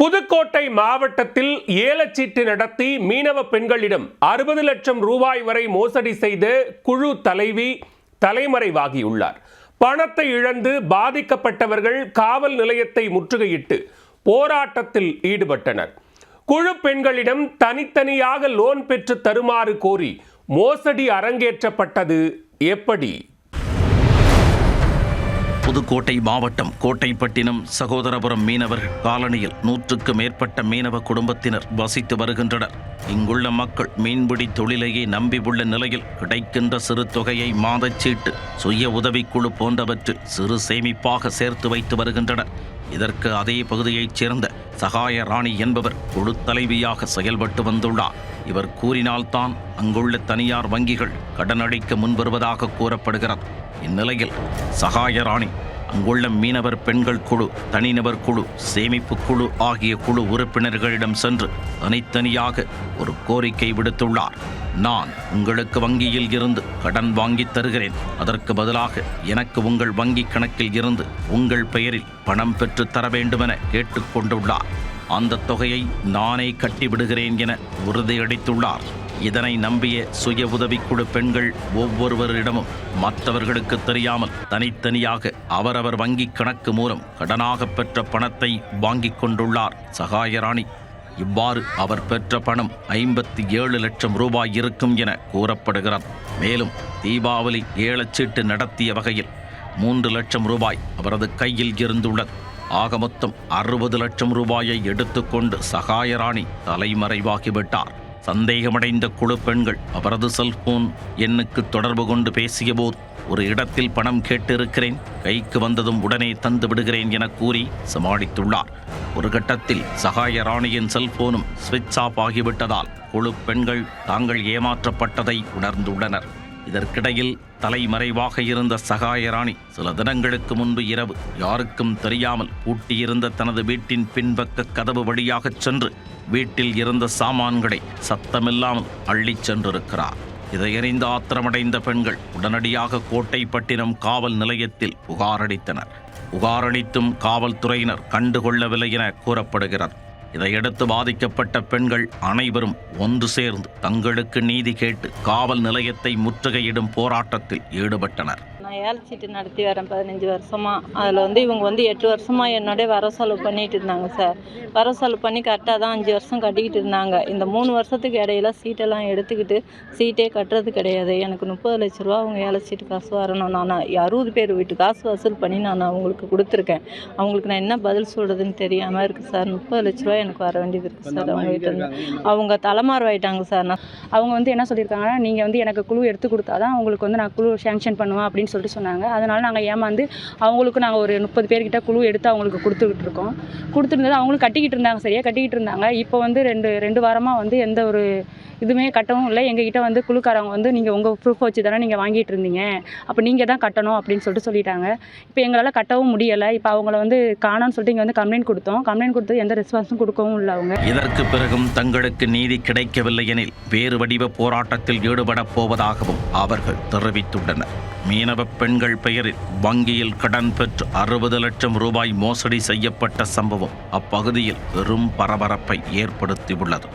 புதுக்கோட்டை மாவட்டத்தில் ஏலச்சீட்டு நடத்தி மீனவ பெண்களிடம் அறுபது லட்சம் ரூபாய் வரை மோசடி செய்த குழு தலைவி தலைமறைவாகியுள்ளார். பணத்தை இழந்து பாதிக்கப்பட்டவர்கள் காவல் நிலையத்தை முற்றுகையிட்டு போராட்டத்தில் ஈடுபட்டனர். குழு பெண்களிடம் தனித்தனியாக லோன் பெற்று தருமாறு கோரி மோசடி அரங்கேற்றப்பட்டது எப்படி? புதுக்கோட்டை மாவட்டம் கோட்டைப்பட்டினம் சகோதரபுரம் மீனவர்கள் காலனியில் நூற்றுக்கு மேற்பட்ட மீனவ குடும்பத்தினர் வசித்து வருகின்றனர். இங்குள்ள மக்கள் மீன்பிடி தொழிலையே நம்பி உள்ள நிலையில் கிடைக்கின்ற சிறு தொகையை மாதச்சீட்டு சுய உதவிக்குழு போன்றவற்றில் சிறு சேமிப்பாக சேர்த்து வைத்து வருகின்றனர். இதற்கு அதே பகுதியைச் சேர்ந்த சகாய ராணி என்பவர் குழு தலைவியாக செயல்பட்டு வந்துள்ளார். இவர் கூறினால்தான் அங்குள்ள தனியார் வங்கிகள் கடனளிக்க முன்வருவதாக கூறப்படுகிறது. இந்நிலையில் சகாயராணி அங்குள்ள மீனவர் பெண்கள் குழு தனிநபர் குழு சேமிப்பு குழு ஆகிய குழு உறுப்பினர்களிடம் சென்று தனித்தனியாக ஒரு கோரிக்கை விடுத்துள்ளார். நான் உங்களுக்கு வங்கியில் இருந்து கடன் வாங்கித் தருகிறேன். அதற்கு பதிலாக எனக்கு உங்கள் வங்கி கணக்கில் இருந்து உங்கள் பெயரில் பணம் பெற்று தர வேண்டுமென கேட்டுக்கொண்டுள்ளார் அந்த தொகையை நானே கட்டிவிடுகிறேன் என உறுதியளித்துள்ளார். இதனை நம்பிய சுய உதவிக்குழு பெண்கள் ஒவ்வொருவரிடமும் மற்றவர்களுக்கு தெரியாமல் தனித்தனியாக அவரவர் வங்கிக் கணக்கு மூலம் கடனாக பெற்ற பணத்தை வாங்கிக் கொண்டுள்ளார். சகாயராணி இவ்வாறு அவர் பெற்ற பணம் ஐம்பத்தி ஏழு லட்சம் ரூபாய் இருக்கும் என கூறப்படுகிறது. மேலும் தீபாவளி ஏலச்சீட்டு நடத்திய வகையில் மூன்று லட்சம் ரூபாய் அவரது கையில் இருந்துள்ளது. ஆக மொத்தம் அறுபது லட்சம் ரூபாயை எடுத்துக்கொண்டு சகாயராணி தலைமறைவாகிவிட்டார். சந்தேகமடைந்த குழு பெண்கள் அவரது செல்போன் எண்ணுக்கு தொடர்பு கொண்டு பேசியபோது ஒரு இடத்தில் பணம் கேட்டிருக்கிறேன் கைக்கு வந்ததும் உடனே தந்து விடுகிறேன் என கூறி சமாளித்துள்ளார். ஒரு கட்டத்தில் சகாய ராணியின் செல்போனும் சுவிட்ச் ஆஃப் ஆகிவிட்டதால் குழு பெண்கள் தாங்கள் ஏமாற்றப்பட்டதை உணர்ந்துள்ளனர். இதற்கிடையில் தலைமறைவாக இருந்த சகாயராணி சில தினங்களுக்கு முன்பு இரவு யாருக்கும் தெரியாமல் பூட்டியிருந்த தனது வீட்டின் பின்பக்க கதவு வழியாகச் சென்று வீட்டில் இருந்த சாமான்களை சத்தமில்லாமல் அள்ளிச் சென்றிருக்கிறார். இதையறிந்த ஆத்திரமடைந்த பெண்கள் உடனடியாக கோட்டைப்பட்டினம் காவல் நிலையத்தில் புகாரளித்தனர். புகாரளித்தும் காவல்துறையினர் கண்டுகொள்ளவில்லை என கூறப்படுகிறது. இதையடுத்து பாதிக்கப்பட்ட பெண்கள் அனைவரும் ஒன்று சேர்ந்து தங்களுக்கு நீதி கேட்டு காவல் நிலையத்தை முற்றுகையிடும் போராட்டத்தில் ஈடுபட்டனர். நான் ஏலச்சீட்டு நடத்தி வரேன் பதினஞ்சு வருஷமாக அதில் வந்து இவங்க வந்து எட்டு வருஷமாக என்னோடய வர செலவு பண்ணிட்டு இருந்தாங்க சார் வர செலவு பண்ணி கரெக்டாக தான் அஞ்சு வருஷம் கட்டிக்கிட்டு இருந்தாங்க. இந்த மூணு வருஷத்துக்கு இடையில சீட்டெல்லாம் எடுத்துக்கிட்டு சீட்டே கட்டுறது கிடையாது. எனக்கு முப்பது லட்ச ரூபா அவங்க ஏலச்சீட்டு காசு வரணும். நான் அறுபது பேர் வீட்டு காசு வசூல் பண்ணி நான் அவங்களுக்கு கொடுத்துருக்கேன். அவங்களுக்கு நான் என்ன பதில் சொல்கிறதுன்னு தெரியாமல் இருக்குது சார் முப்பது லட்ச ரூபா எனக்கு வர வேண்டியது இருக்குது சார் அவங்க வீட்டில் இருந்து. அவங்க தலைமாறுவாயிட்டாங்க சார் நான் அவங்க வந்து என்ன சொல்லியிருக்காங்கன்னா நீங்கள் வந்து எனக்கு குழு எடுத்து கொடுத்தா தான் உங்களுக்கு வந்து நான் குழு சேங்ஷன் பண்ணுவேன் அப்படின்னு சொல்லிட்டு சொன்னாங்க. அதனால் நாங்கள் ஏமாந்து அவங்களுக்கு நாங்கள் ஒரு முப்பது பேர்கிட்ட குழு எடுத்து அவங்களுக்கு கொடுத்துக்கிட்டு இருக்கோம். கொடுத்துருந்தது அவங்களும் கட்டிக்கிட்டு இருந்தாங்க சரியாக கட்டிக்கிட்டு இருந்தாங்க. இப்போ வந்து ரெண்டு ரெண்டு வாரமாக வந்து எந்த ஒரு இதுவுமே கட்டவும் இல்லை. எங்ககிட்ட வந்து குழுக்காரவங்க வந்து நீங்கள் உங்கள் ப்ரூஃப் வச்சு தானே நீங்கள் வாங்கிட்டு இருந்தீங்க. அப்போ நீங்கள் தான் கட்டணும் அப்படின்னு சொல்லிட்டு சொல்லிட்டாங்க. இப்போ எங்களால் கட்டவும் முடியலை. இப்போ அவங்கள வந்து காணோன்னு சொல்லிட்டு இங்கே வந்து கம்ப்ளைண்ட் கொடுத்தோம். கம்ப்ளைண்ட் கொடுத்து எந்த ரெஸ்பான்ஸும் கொடுக்கவும் இல்லை அவங்க. இதற்கு பிறகும் தங்களுக்கு நீதி கிடைக்கவில்லை எனில் வேறு வடிவ போராட்டத்தில் ஈடுபடப் போவதாகவும் அவர்கள் தெரிவித்துள்ளனர். மீனவ பெண்கள் பெயரில் வங்கியில் கடன் பெற்று அறுபது லட்சம் ரூபாய் மோசடி செய்யப்பட்ட சம்பவம் அப்பகுதியில் பெரும் பரபரப்பை ஏற்படுத்தியுள்ளது.